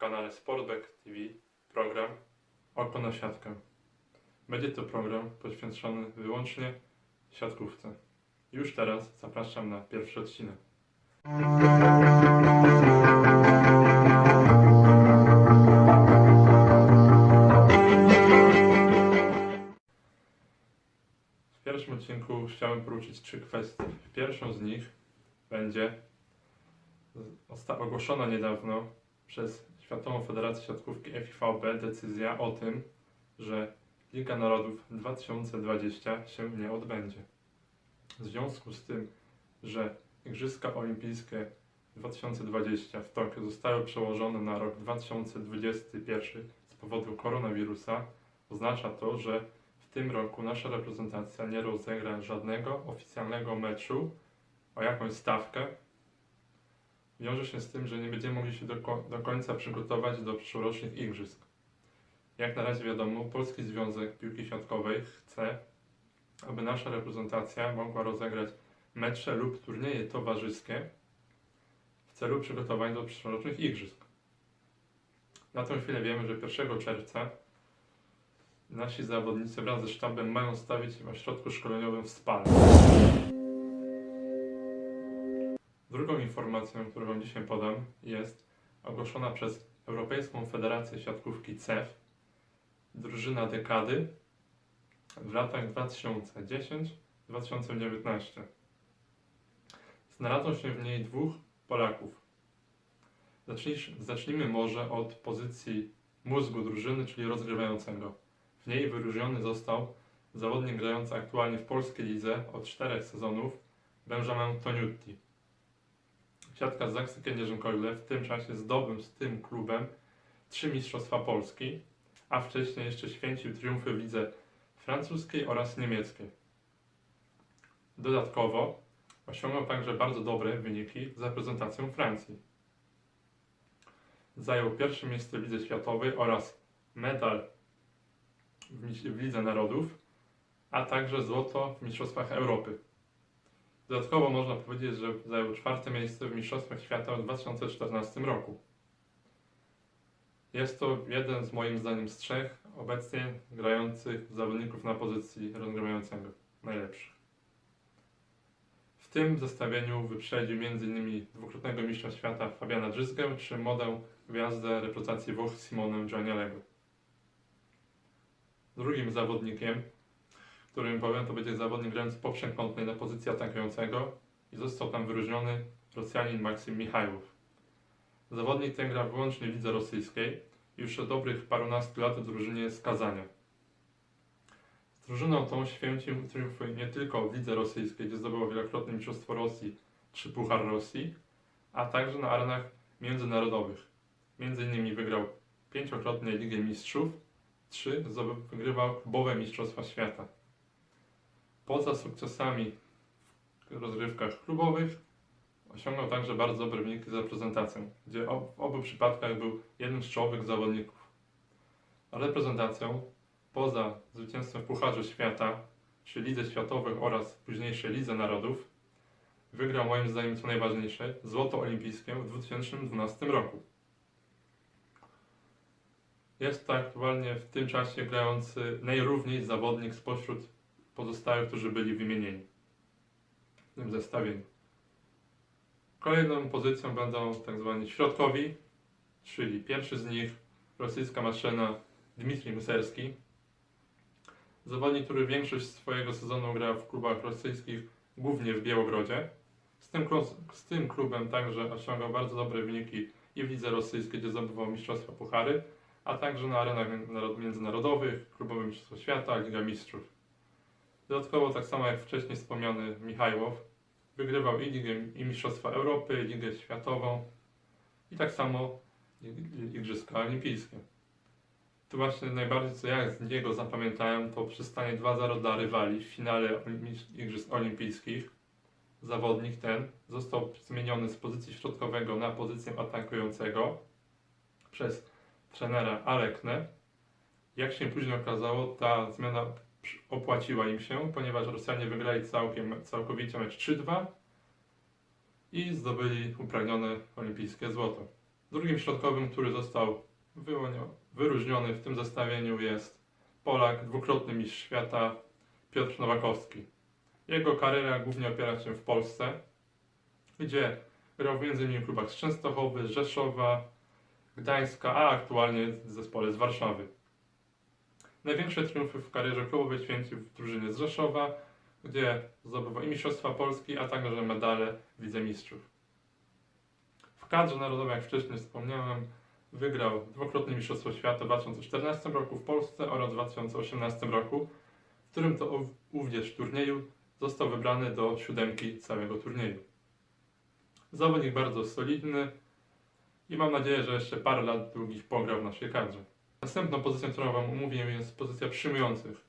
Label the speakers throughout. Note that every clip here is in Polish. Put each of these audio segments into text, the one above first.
Speaker 1: kanale Sportback TV program Oko na siatkę. Będzie to program poświęcony wyłącznie siatkówce. Już teraz zapraszam na pierwszy odcinek. W pierwszym odcinku chciałem poruszyć trzy kwestie. Pierwszą z nich będzie ogłoszona niedawno przez Światową Federację Siatkówki FIVB decyzja o tym, że Liga Narodów 2020 się nie odbędzie. W związku z tym, że Igrzyska Olimpijskie 2020 w Tokio zostały przełożone na rok 2021 z powodu koronawirusa, oznacza to, że w tym roku nasza reprezentacja nie rozegra żadnego oficjalnego meczu o jakąś stawkę. Wiąże się z tym, że nie będziemy mogli się do, do końca przygotować do przyszłorocznych igrzysk. Jak na razie wiadomo, Polski Związek Piłki Siatkowej chce, aby nasza reprezentacja mogła rozegrać mecze lub turnieje towarzyskie w celu przygotowań do przyszłorocznych igrzysk. Na tę chwilę wiemy, że 1 czerwca nasi zawodnicy wraz ze sztabem mają stawić w ośrodku szkoleniowym w. Drugą informacją, którą Wam dzisiaj podam, jest ogłoszona przez Europejską Federację Siatkówki CEF drużyna dekady w latach 2010-2019. Znalazło się w niej dwóch Polaków. Zacznij- Zacznijmy może od pozycji mózgu drużyny, czyli rozgrywającego. W niej wyróżniony został zawodnik grający aktualnie w polskiej lidze od czterech sezonów Benjamin Toniutti. Siatka Zaksy Kędzierzyn-Koźle w tym czasie zdobył z tym klubem trzy Mistrzostwa Polski, a wcześniej jeszcze święcił triumfy w lidze francuskiej oraz niemieckiej. Dodatkowo osiągnął także bardzo dobre wyniki z reprezentacją Francji. Zajął pierwsze miejsce w Lidze Światowej oraz medal w Lidze Narodów, a także złoto w Mistrzostwach Europy. Dodatkowo można powiedzieć, że zajął czwarte miejsce w Mistrzostwach Świata w 2014 roku. Jest to jeden z moim zdaniem z trzech obecnie grających zawodników na pozycji rozgrywającego. Najlepszych. W tym zestawieniu wyprzedził m.in. dwukrotnego mistrza świata Fabiana Drzyzgę czy modę gwiazdę reprezentacji Włoch Simone Gianialego. Drugim zawodnikiem, którym powiem, to będzie zawodnik grający po na pozycji atakującego i został tam wyróżniony Rosjanin Maksim Michajłow. Zawodnik ten gra wyłącznie w lidze rosyjskiej i już od dobrych parunastu lat w drużynie z Kazania. Z drużyną tą święcił triumfy nie tylko w lidze rosyjskiej, gdzie zdobyło wielokrotne Mistrzostwo Rosji czy Puchar Rosji, a także na arenach międzynarodowych. Między innymi wygrał pięciokrotnie Ligę Mistrzów, trzy wygrywał klubowe Mistrzostwa Świata. Poza sukcesami w rozgrywkach klubowych osiągnął także bardzo dobre wyniki z reprezentacją, gdzie w obu przypadkach był jednym z czołowych zawodników. Reprezentacją, poza zwycięstwem w Pucharze Świata, czy Lidze Światowych oraz późniejszej Lidze Narodów, wygrał moim zdaniem co najważniejsze złoto olimpijskie w 2012 roku. Jest to aktualnie w tym czasie grający najrówniej zawodnik spośród pozostałych, którzy byli wymienieni w tym zestawieniu. Kolejną pozycją będą tak zwani środkowi, czyli pierwszy z nich rosyjska maszyna Dmitrij Muserski. Zawodnik, który większość swojego sezonu gra w klubach rosyjskich, głównie w Białogrodzie. Z tym, z tym klubem także osiągał bardzo dobre wyniki i w lidze rosyjskiej, gdzie zdobywał mistrzostwa puchary, a także na arenach międzyna- międzynarodowych, klubowe mistrzostwo świata, Liga Mistrzów. Dodatkowo, tak samo jak wcześniej wspomniany Michajłow, Wygrywał i Ligę i Mistrzostwa Europy, i Ligę Światową i tak samo Igrzyska Olimpijskie. To właśnie najbardziej co ja z niego zapamiętałem to przystanie 2-0 dla rywali w finale Igrzysk Olimpijskich. Zawodnik ten został zmieniony z pozycji środkowego na pozycję atakującego przez trenera Aleknę. Jak się później okazało, ta zmiana opłaciła im się, ponieważ Rosjanie wygrali całkiem, całkowicie mecz 3-2 i zdobyli upragnione olimpijskie złoto. Drugim środkowym, który został wyróżniony w tym zestawieniu jest Polak, dwukrotny mistrz świata Piotr Nowakowski. Jego kariera głównie opiera się w Polsce, gdzie grał w m.in. klubach z Częstochowy, Rzeszowa, Gdańska, a aktualnie w zespole z Warszawy. Największe triumfy w karierze klubowej święcił w drużynie z Rzeszowa, gdzie zdobywał i Mistrzostwa Polski, a także medale w Lidze Mistrzów. W kadrze narodowej, jak wcześniej wspomniałem, wygrał dwukrotnie Mistrzostwo Świata w 2014 roku w Polsce oraz w 2018 roku, w którym to ów- również turnieju został wybrany do siódemki całego turnieju. Zawodnik bardzo solidny i mam nadzieję, że jeszcze parę lat długich pograł w naszej kadrze. Następną pozycją, którą Wam omówię, jest pozycja przyjmujących.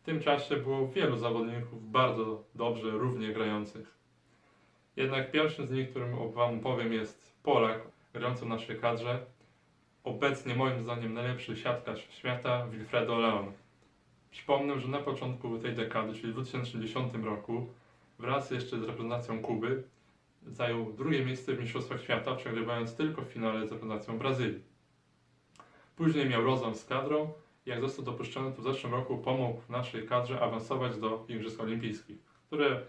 Speaker 1: W tym czasie było wielu zawodników bardzo dobrze, równie grających. Jednak pierwszym z nich, którym Wam powiem, jest Polak, grający w naszej kadrze. Obecnie moim zdaniem najlepszy siatkarz świata, Wilfredo Leon. Przypomnę, że na początku tej dekady, czyli w 2010 roku, wraz jeszcze z reprezentacją Kuby, zajął drugie miejsce w Mistrzostwach Świata, przegrywając tylko w finale z reprezentacją Brazylii. Później miał rozłam z kadrą jak został dopuszczony, to w zeszłym roku pomógł naszej kadrze awansować do Igrzysk Olimpijskich, które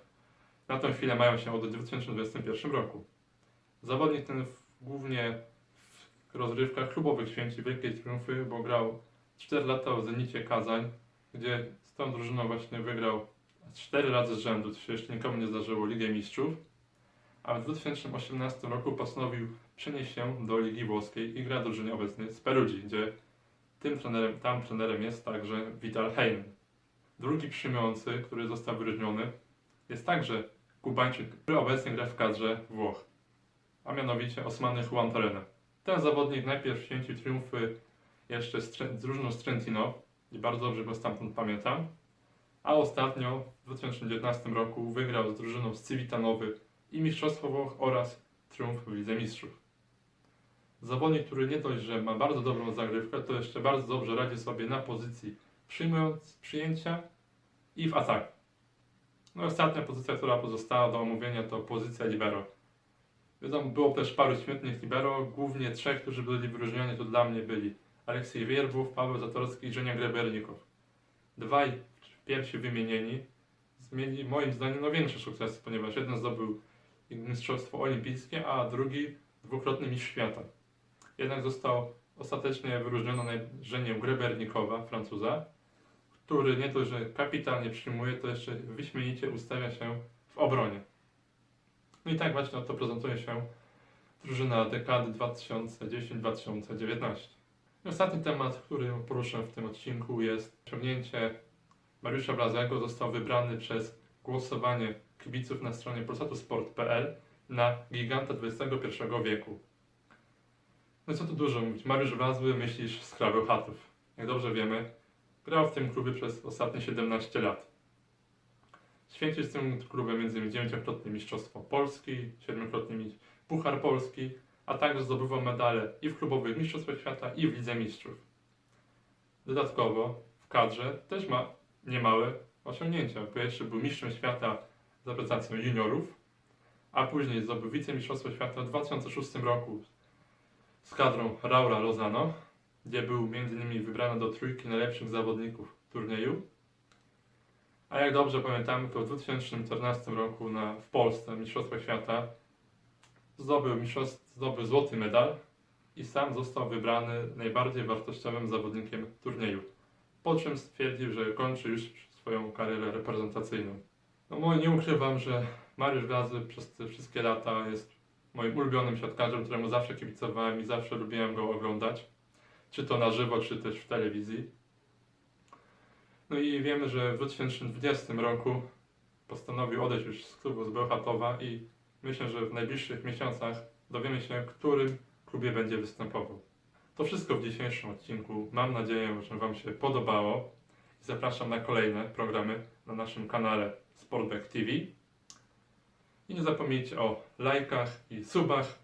Speaker 1: na tę chwilę mają się od 2021 roku. Zawodnik ten w, głównie w rozrywkach klubowych święci wielkiej triumfy, bo grał 4 lata w Zenicie Kazań, gdzie z tą drużyną właśnie wygrał 4 razy z rzędu, co jeszcze nikomu nie zdarzyło, Ligę Mistrzów. A w 2018 roku postanowił przenieść się do Ligi Włoskiej i gra drużynie obecnej z Perugii, gdzie tym trenerem, tam trenerem jest także Vital Heinen. Drugi przyjmujący, który został wyróżniony, jest także Kubańczyk, który obecnie gra w kadrze Włoch, a mianowicie Osmany Juan Torena. Ten zawodnik najpierw święcił triumfy jeszcze z, z drużyną z Trentino i bardzo dobrze go stamtąd pamiętam, a ostatnio w 2019 roku wygrał z drużyną z Civitanowy i Mistrzostwo Włoch oraz triumf w Lidze Mistrzów. Zawodnik, który nie dość, że ma bardzo dobrą zagrywkę, to jeszcze bardzo dobrze radzi sobie na pozycji przyjmując przyjęcia i w ataku. No i ostatnia pozycja, która pozostała do omówienia to pozycja libero. Wiadomo, było też paru świetnych libero, głównie trzech, którzy byli wyróżniani, to dla mnie byli Aleksiej Wierbów, Paweł Zatorski i Żenia Grebernikow. Dwaj pierwsi wymienieni mieli moim zdaniem no większe sukcesy, ponieważ jeden zdobył Mistrzostwo Olimpijskie, a drugi dwukrotny mistrz świata. Jednak został ostatecznie wyróżniony na Żenię Grebernikowa, Francuza, który nie dość, że kapitalnie przyjmuje, to jeszcze wyśmienicie ustawia się w obronie. No i tak właśnie oto prezentuje się drużyna dekady 2010-2019. I ostatni temat, który poruszę w tym odcinku jest osiągnięcie Mariusza Blazego. Został wybrany przez głosowanie kibiców na stronie polsatusport.pl na giganta XXI wieku. No co tu dużo mówić, Mariusz Blazły myślisz z krawy chatów. Jak dobrze wiemy, grał w tym klubie przez ostatnie 17 lat. Święcił z tym klubem m.in. dziewięciokrotnie Mistrzostwo Polski, siedmiokrotnie mi- Puchar Polski, a także zdobywał medale i w klubowych Mistrzostwach Świata i w Lidze Mistrzów. Dodatkowo w kadrze też ma niemałe osiągnięcia, bo jeszcze był mistrzem świata z reprezentacją juniorów, a później zdobył wicemistrzostwo świata w 2006 roku z kadrą Raula Lozano, gdzie był m.in. wybrany do trójki najlepszych zawodników turnieju. A jak dobrze pamiętamy, to w 2014 roku na, w Polsce Mistrzostwa Świata zdobył, zdobył złoty medal i sam został wybrany najbardziej wartościowym zawodnikiem turnieju. Po czym stwierdził, że kończy już swoją karierę reprezentacyjną. No nie ukrywam, że Mariusz Gazy przez te wszystkie lata jest moim ulubionym siatkarzem, któremu zawsze kibicowałem i zawsze lubiłem go oglądać. Czy to na żywo, czy też w telewizji. No i wiemy, że w 2020 roku postanowił odejść już z klubu z Bełchatowa i myślę, że w najbliższych miesiącach dowiemy się, w którym klubie będzie występował. To wszystko w dzisiejszym odcinku. Mam nadzieję, że Wam się podobało. Zapraszam na kolejne programy na naszym kanale Sportback TV. I nie zapomnijcie o lajkach i subach